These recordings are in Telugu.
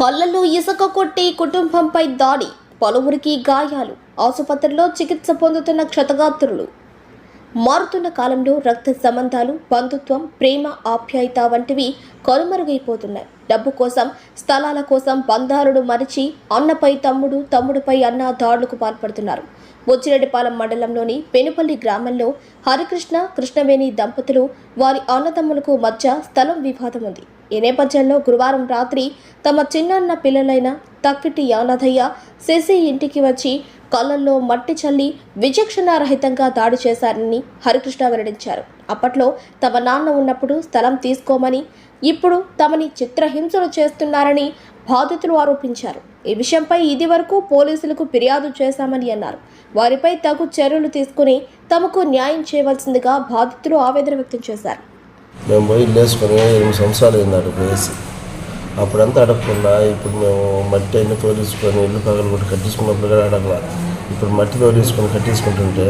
కళ్ళల్లో ఇసుక కొట్టి కుటుంబంపై దాడి. పలువురికి గాయాలు. ఆసుపత్రిలో చికిత్స పొందుతున్న క్షతగాత్రులు. మారుతున్న కాలంలో రక్త సంబంధాలు బంధుత్వం ప్రేమ ఆప్యాయత వంటివి కనుమరుగైపోతున్నాయి. డబ్బు కోసం స్థలాల కోసం బంధాలను మరిచి అన్నపై తమ్ముడు తమ్ముడిపై అన్న దాడులకు పాల్పడుతున్నారు. బొచ్చిరెడ్డిపాలెం మండలంలోని పెనుపల్లి గ్రామంలో హరికృష్ణ కృష్ణవేణి దంపతులు వారి అన్నదమ్ములకు మధ్య స్థలం వివాదం ఉంది. ఈ నేపథ్యంలో గురువారం రాత్రి తమ చిన్నాన్న పిల్లలైన తక్కిటి యానదయ్య శశి ఇంటికి వచ్చి కళ్ళల్లో మట్టి చల్లి విచక్షణారహితంగా దాడి చేశారని హరికృష్ణ వెల్లడించారు. అప్పట్లో తమ నాన్న ఉన్నప్పుడు స్థలం తీసుకోమని ఇప్పుడు తమని చిత్రహింసలు చేస్తున్నారని బాధితులు ఆరోపించారు. ఈ విషయంపై ఇదివరకు పోలీసులకు ఫిర్యాదు చేశామని అన్నారు. వారిపై తగు చర్యలు తీసుకుని తమకు న్యాయం చేయవలసిందిగా బాధితులు ఆవేదన వ్యక్తం చేశారు. మేము పోయి ఇల్లు వేసుకొని ఎనిమిది సంవత్సరాలు అయింది అక్కడ వేసి అప్పుడంతా అడగకుండా ఇప్పుడు మేము మట్టి అన్ని తోడించుకొని ఇల్లు పగలు కొట్టి కట్టించుకున్నప్పుడు కూడా అడగల. ఇప్పుడు మట్టి తోడించుకొని కట్టించుకుంటుంటే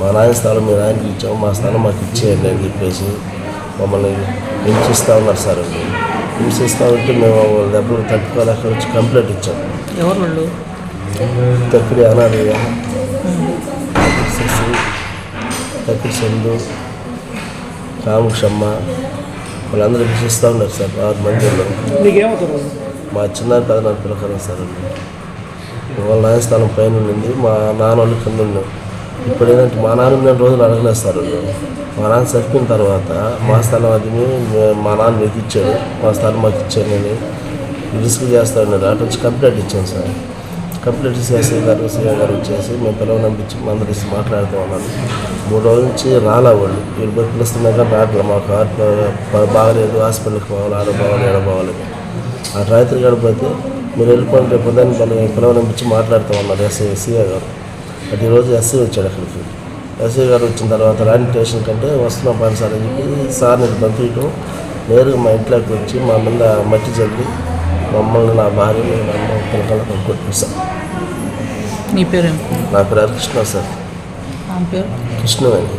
మా నాయన స్థలం మీ నాయనకి ఇచ్చాము మా స్థలం మాకు ఇచ్చేయండి అని చెప్పేసి మమ్మల్ని హింసిస్తూ ఉన్నారు సార్ హింసిస్తూ ఉంటే మేము వాళ్ళ దెబ్బలు తట్టుకోలేక వచ్చి కంప్లైంట్ ఇచ్చాం. ఎవరు వాళ్ళు? తక్కిడి అనాథయ్య శశి చందు రామకృష్ణమ్మ వాళ్ళందరూ హింసిస్తూ ఉన్నారు సార్ ఆరు మంది ఉన్నారు? మా చిన్న పెదనాన్న పిల్లకరం సార్ వాళ్ళు. నాయన స్థానం పైన ఉండింది మా నాన్న వాళ్ళు కింద ఉన్నాం ఇప్పుడు ఏంటంటే మా నాన్న నేను రోజులు అడగలేదు సార్. మా నాన్న చనిపోయిన తర్వాత మా స్థలం అది మే- నాన్న మీకు ఇచ్చాడు మా స్థలం మాకు ఇచ్చాను అని రిస్క్ చేస్తా ఉన్నారు అటు వచ్చి కంప్లైంట్ ఇచ్చాను సార్ కంప్లీట్ ఇచ్చి గారు సిఐ గారు వచ్చేసి మేము పిలవనంపించి పంపించి మాట్లాడుతూ ఉన్నాను మూడు రోజుల నుంచి రాలా వాళ్ళు. వీళ్ళు పోయి పిలుస్తున్నా కానీ రావట్లేదు మాకు హార్ట్ బాగలేదు హాస్పిటల్కి పోవాలి ఆడ పోవాలి ఏడ పోవాలి ఆ రాత్రి గడిపోతే మీరు వెళ్ళిపోండి రేపు ఉదయం పిల్లలు పిల్లలు మాట్లాడుతూ ఉన్నారు ఎస్ఐ సీఏ గారు. అది ఈరోజు ఎస్ఐ వచ్చాడు అక్కడికి. ఎస్ఐ గారు వచ్చిన తర్వాత రాని స్టేషన్ కంటే వస్తున్నాం పని సార్ అని చెప్పి సార్ని పంపించడం నేరుగా మా ఇంట్లోకి వచ్చి మా మీద మట్టి చల్లి మమ్మల్ని నా భార్యని నా అమ్మ పిల్లకాయలు కొట్టేశారు నీ పేరేం? నా పేరు కృష్ణ సార్. పేరు? కృష్ణవేణి.